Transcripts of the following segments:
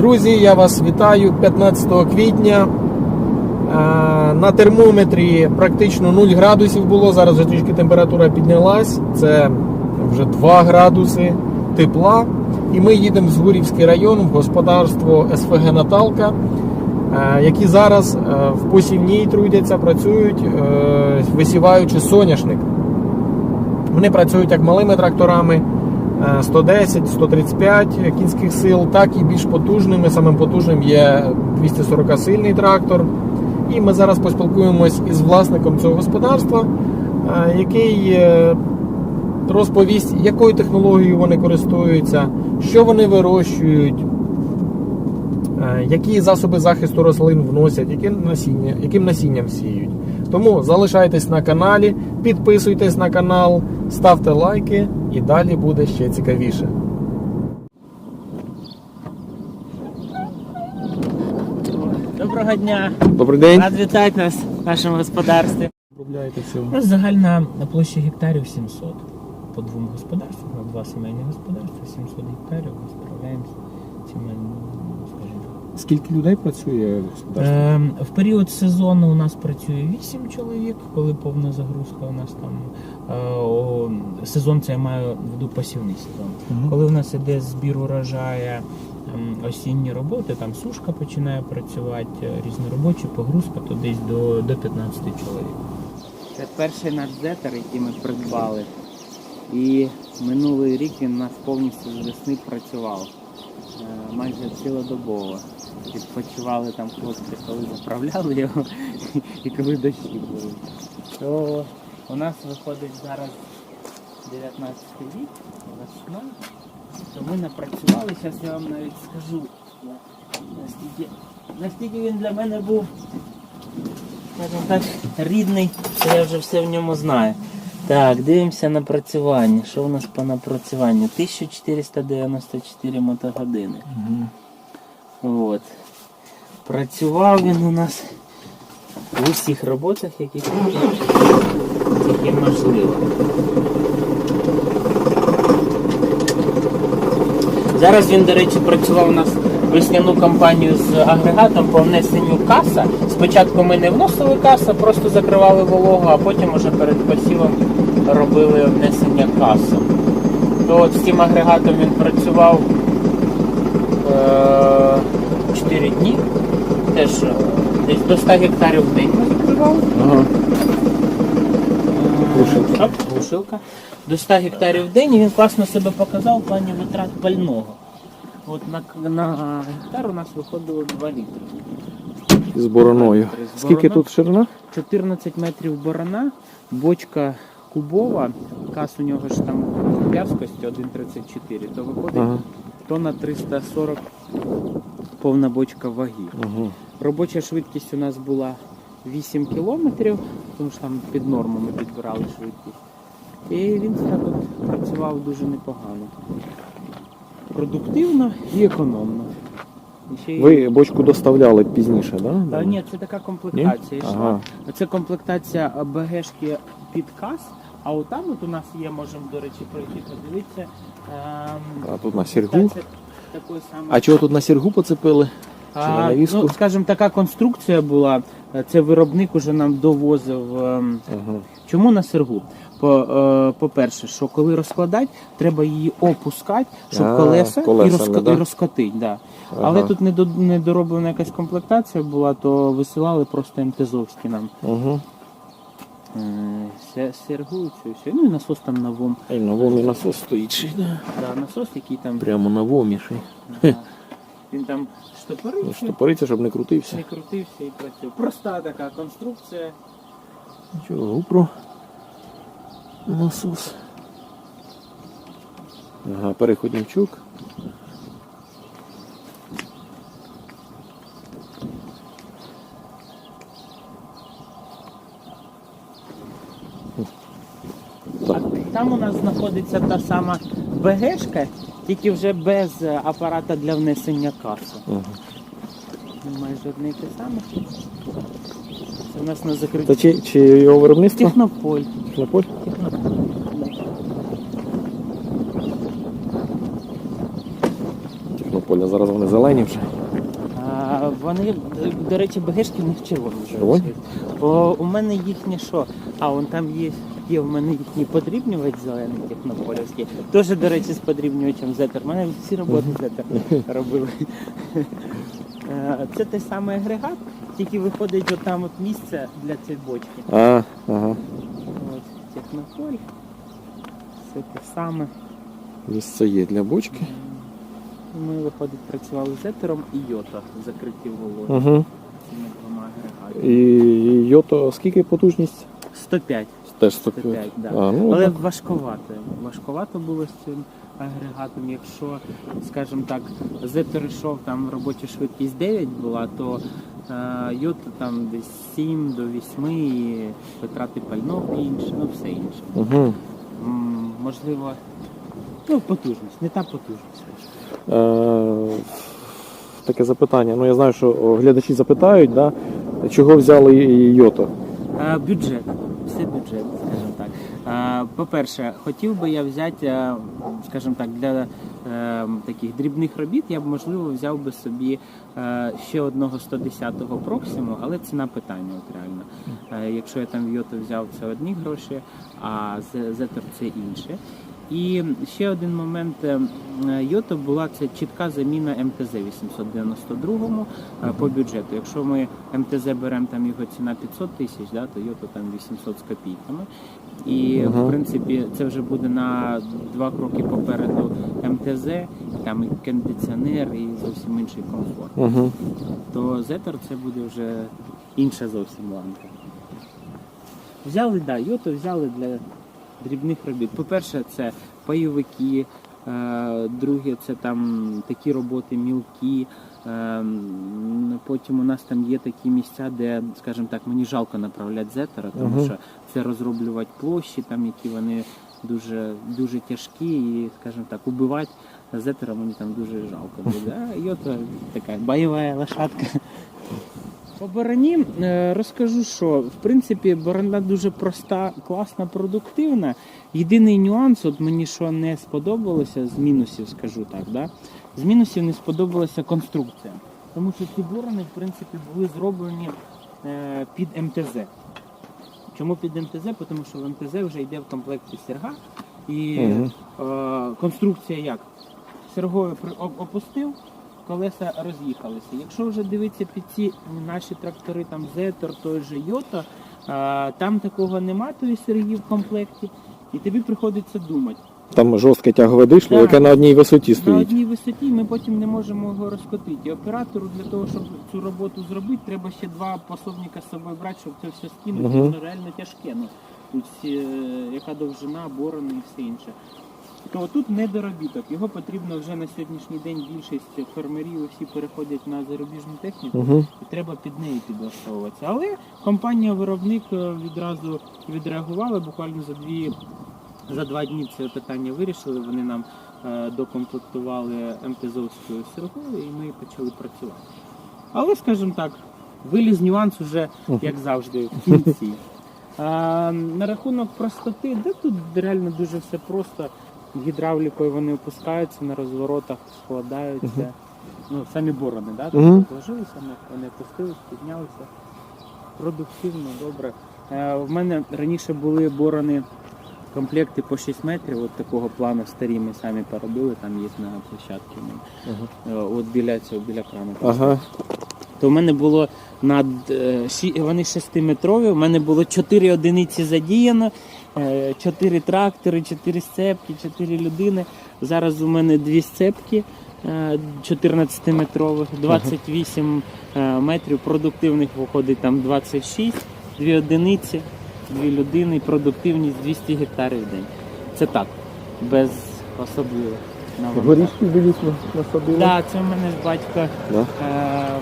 Друзі, я вас вітаю 15 квітня. Е, На термометрі практично 0 градусів було. Зараз вже трішки температура піднялась. Це вже 2 градуси тепла. І ми їдемо в Згурівський район в господарство СФГ Наталка, е, які зараз е, в посівній трудяться, працюють, висіваючи соняшник. Вони працюють як малими тракторами е, 110, 135 кінських сил, так і більш потужними. Самим потужним є 240 сильний трактор. І ми зараз поспілкуємось із власником цього господарства, е, який е, розповість, якою технологією вони користуються, що вони вирощують, е, які засоби захисту рослин вносять, яке насіння, яким насінням сіють. Тому залишайтесь на каналі, підписуйтесь на канал, ставте лайки і далі буде ще цікавіше. Доброго дня! Добрий день. Рад вітати нас в нашому господарстві. Обробляєте. У нас загальна площа гектарів 700. По двом господарствам, на два сімейні господарства, 700 гектарів, ми справляємося так. Скільки людей працює в господарстві? Ем, в період сезону у нас працює 8 чоловік, коли повна загрузка у нас там. е, о, сезон це я маю в виду посівний сезон. Мгм. Коли у нас іде збір урожаю, ем, осінні роботи, там сушка починає працювати, е, різноробочі, погрузка, то десь до, до 15 чоловік. Це перший наш зетер, який ми придбали. І минулий рік він у нас повністю з весни працював. Е, Майже цілодобово. Відпочивали там хлопці, коли заправляли його і коли дощі були. То у нас виходить зараз 19 рік, весна. То ми напрацювали, зараз я вам навіть скажу, наскільки, наскільки він для мене був, скажімо так, рідний, що я вже все в ньому знаю. Так, дивимося напрацювання. Що у нас по напрацюванню? 1494 мотогодини. Мгм. От. Працював він у нас в усіх роботах, які, які можливо. Зараз він, до речі, працював у нас весняну кампанію з агрегатом по внесенню каса. Спочатку ми не вносили каса, просто закривали вологу, а потім уже перед посівом робили внесення касу. То от з цим агрегатом він працював е, 4 дні. Теж е, десь до 100 гектарів в день ми закривали. Ага. Глушилка. Глушилка. До 100 гектарів в день і він класно себе показав в плані витрат пального. От на, на гектар у нас виходило 2 літри. З бороною. З Скільки тут ширина? 14 метрів борона, бочка кубова, кас у нього ж там в'язкості 1,34, то виходить Ага. тонна 340 повна бочка ваги. Ага. Робоча швидкість у нас була 8 кілометрів, тому що там під норму ми підбирали швидкість. І він так от працював дуже непогано. Продуктивно і економно. Ще Ви бочку доставляли пізніше, так? Да? Та ні, це така комплектація йшла. Ага. Це комплектація БГшки під кас, а отам от у нас є, можемо, до речі, пройти подивитися. ем, А тут на сіргу. Такої самої. А чого тут на сіргу поцепили? Чи на А, навіску? ну, скажімо, така конструкція була. е, Це виробник уже нам довозив. ем, Ага. Чому на сергу? По, е, по-перше, що коли розкладати, треба її опускати, щоб А, колеса, і, колесами, розко... да? і розкотить. Да. Ага. Але тут недо- недороблена якась комплектація була, то висилали просто МТЗовські нам. Ага. Е, Сергу цю. Ну і насос там на ВОМ. І на вомі насос стоїть. ще, Да? Да, насос, який там Прямо на вомі. ще. да, він там Ну, Штопориться, щоб не крутився. не крутився і працював. Проста така конструкція. Нічого, гупро. Насос. Ага, переходничок. А там у нас знаходиться та сама БГшка, тільки вже без е, апарата для внесення каси. Ага. Майже одне і те саме. Це у нас на Та закритті. чи, чи його виробництво? Технополь. Технополь? Технополь. Технополь поля. Зараз вони зелені вже. А, вони, до речі, БГшки в них червоні. Червоні? Бо у мене їхні що? А, вон там є, є в мене їхній подрібнювач зелений технополівський. Теж, до речі, з подрібнювачем зетер. У мене всі роботи зетер робили. Е, Це той самий агрегат, тільки виходить отам от місце для цієї бочки. А, ага. От, технополь. Все те саме. Місце є для бочки. Ми, виходить, працювали з етером і йота закриті двома агрегатами. І йото скільки потужність? 105. Теж 105, 105. да. А, ну, Але так. важковато. Важковато було з цим агрегатом. Якщо, скажімо так, зетер йшов там робоча швидкість 9 була, то е, йота там десь 7 до 8 і витрати пального інше, ну все інше. Угу. М, можливо, ну потужність, не та потужність. Е, таке запитання. Ну я знаю, що глядачі запитають, да, чого взяли. Е, Бюджет. Все бюджет, скажімо так. Е, По-перше, хотів би я взяти, е, скажімо так, для е, таких дрібних робіт я б можливо взяв би собі е, ще одного 110-го проксиму, але ціна питання от реально. Е, Якщо я там в Йоту взяв, це одні гроші, а Зетор це інше. І ще один момент е, Йото була це чітка заміна МТЗ 892 е, по бюджету. Якщо ми МТЗ беремо там його ціна 500 тисяч, да, то Йото там 800 з копійками. І в принципі це вже буде на два кроки попереду МТЗ, там і кондиціонер, і зовсім інший комфорт. Угу. То Зетер це буде вже інша зовсім ланка. Взяли, да, йото взяли для дрібних робіт. По-перше, це пайовики, е, друге, це там такі роботи мілкі. е, Потім у нас там є такі місця, де, скажімо так, мені жалко направляти зетера, тому Мгм. що це розроблювати площі, там які вони дуже, дуже тяжкі, і, скажімо так, убивати зетера мені там дуже жалко буде. А йото така бойова лошадка. По бороні е, розкажу, що в принципі борона дуже проста, класна, продуктивна. Єдиний нюанс, от мені що не сподобалося з мінусів, скажу так, да? з мінусів не сподобалася конструкція. Тому що ці борони, в принципі, були зроблені е, під МТЗ. Чому під МТЗ? Тому що в МТЗ вже йде в комплекті серга. І Мгм. е, конструкція як? Сергою опустив, колеса роз'їхалися. Якщо вже дивитися під ці наші трактори, там Зетер, той же Йота, е, там такого нема, тої серги в комплекті, і тобі приходиться думати. Там жорстке тягове дишло, Да. яке на одній висоті стоїть. На одній висоті ми потім не можемо його розкотити. І оператору для того, щоб цю роботу зробити, треба ще два пособника з собою брати, щоб це все скинути. Воно реально тяжке. Ну, е, яка довжина, борони і все інше. То тут недоробіток. Його потрібно вже на сьогоднішній день більшість фермерів всі переходять на зарубіжну техніку Угу. і треба під неї підлаштовуватися. Але компанія-виробник е, відразу відреагувала буквально за дві. За два дні це питання вирішили. Вони нам е, докомплектували МТЗовською сергою і ми почали працювати. Але, скажімо так, виліз нюанс уже, як завжди, в кінці. А, на рахунок простоти, де тут реально дуже все просто. Гідравлікою вони опускаються на розворотах, складаються. Ну, самі борони, да? Тобто положилися, вони- вони опустились, піднялися. Продуктивно, добре. Е, в мене раніше були борони комплекти по 6 метрів, от такого плану старі ми самі поробили, там є на площадці. мене. Е, От біля цього, біля крану. Ага. То в мене було над е, вони 6-метрові, у мене було 4 одиниці задіяно, 4 трактори, 4 сцепки, 4 людини. Зараз у мене 2 сцепки е, 14-метрових, 28 е, метрів, продуктивних виходить там 26, 2 одиниці, 2 людини, продуктивність 200 гектарів в день. Це так, без особливих. Горішки дивіться насадили. Так, це в мене з батька Да. Е,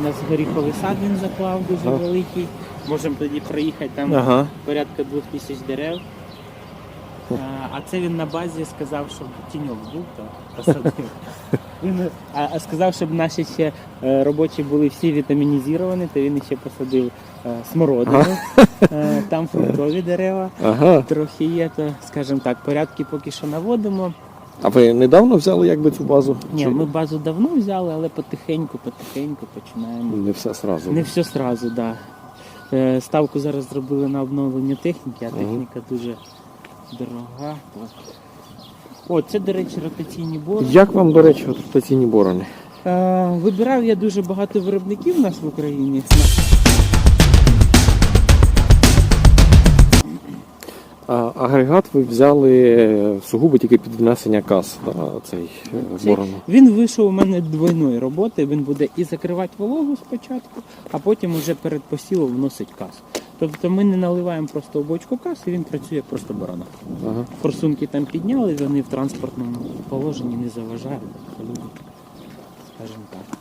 У нас горіховий сад він заклав дуже Ага. великий. Можемо тоді проїхати там Ага. порядка двох тисяч дерев. А це він на базі сказав, щоб тіньок був, то посадив. Він, а, а сказав, щоб наші ще е, робочі були всі вітамінізовані, то він ще посадив е, смородину, Е, там фруктові дерева. Ага. Трохи є, то, скажімо так, порядки поки що наводимо. А ви недавно взяли якби цю базу? Ні, Чи ми базу давно взяли, але потихеньку, потихеньку починаємо. не все сразу? Не все сразу, так. Да. Е, Ставку зараз зробили на обновлення техніки, а техніка дуже дорога. О, це, до речі, ротаційні бори. Як вам, до речі, ротаційні борони? Е, Вибирав я дуже багато виробників у нас в Україні. А агрегат ви взяли сугубо тільки під внесення каз, да, цей е, Цей- борон. Він вийшов у мене двойної роботи. Він буде і закривати вологу спочатку, а потім уже перед посілом вносить каз. Тобто ми не наливаємо просто в бочку каз, і він працює просто барана. Ага. Форсунки там підняли, вони в транспортному положенні не заважають. Скажімо так.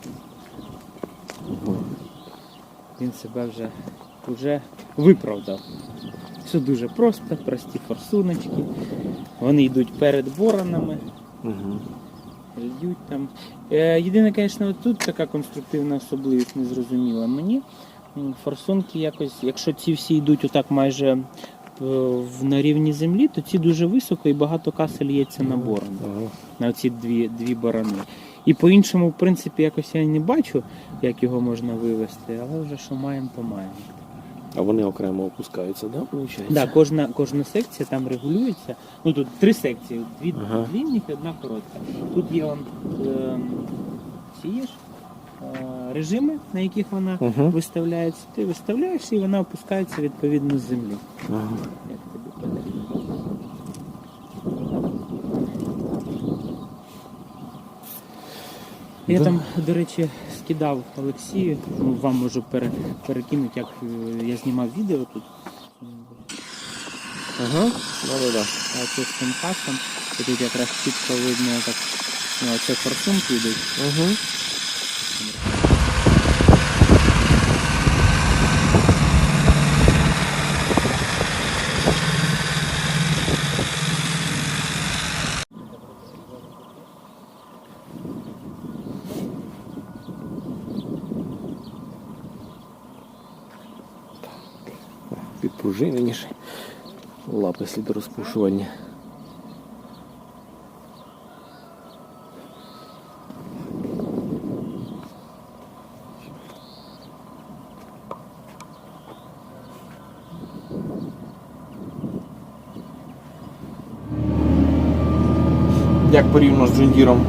Він себе вже, вже виправдав. Все дуже просто, прості форсуночки. Вони йдуть перед боронами, Угу. льють там. Е, єдине, звісно, тут така конструктивна особливість незрозуміла мені. Форсунки якось, якщо ці всі йдуть отак майже е, в- на рівні землі, то ці дуже високо і багато каси лється на борон, Ага. на ці дві, дві борони. І по-іншому, в принципі, якось я не бачу, як його можна вивести, але вже що маємо, то маємо. А вони окремо опускаються, да, виходить? Да, кожна, кожна секція там регулюється. Ну тут три секції, дві Ага. длинних і одна коротка. Тут є он, е, ці є ж, е, режими, на яких вона Угу. виставляється. Ти виставляєш і вона опускається відповідно з землі. Ага. Як тобі. Я Да. там, до речі, скидав Олексію, ну, вам можу пере, перекинути, як е, я знімав відео тут. Ага. Да-да-да. А це з цим касом, і тут якраз чітко видно, як ну, це форсунки йдуть. Угу. Підпружиненіше. Лапи слідорозпушування. Як порівняно з джундіром?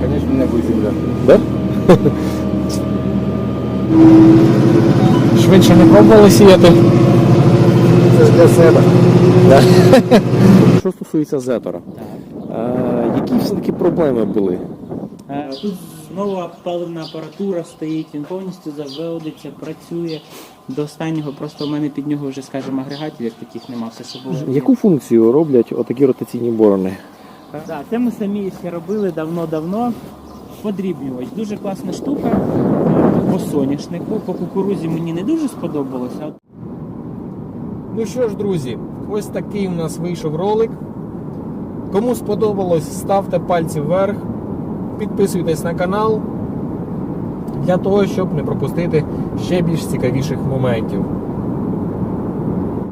Конечно, не будет земля. Да? Швидше не пробували сіяти. Це ж для себе. Що стосується зетора, е, які все-таки проблеми були? Е, Тут знову паливна апаратура стоїть, він повністю заводиться, працює. До останнього просто в мене під нього вже, скажімо, агрегатів як таких нема, все було. Яку функцію роблять отакі ротаційні борони? Так, це ми самі ще робили давно-давно. Подрібнювач. Дуже класна штука. По соняшнику, по кукурузі мені не дуже сподобалося. Ну що ж, друзі, ось такий у нас вийшов ролик. Кому сподобалось, ставте пальці вверх, підписуйтесь на канал для того, щоб не пропустити ще більш цікавіших моментів.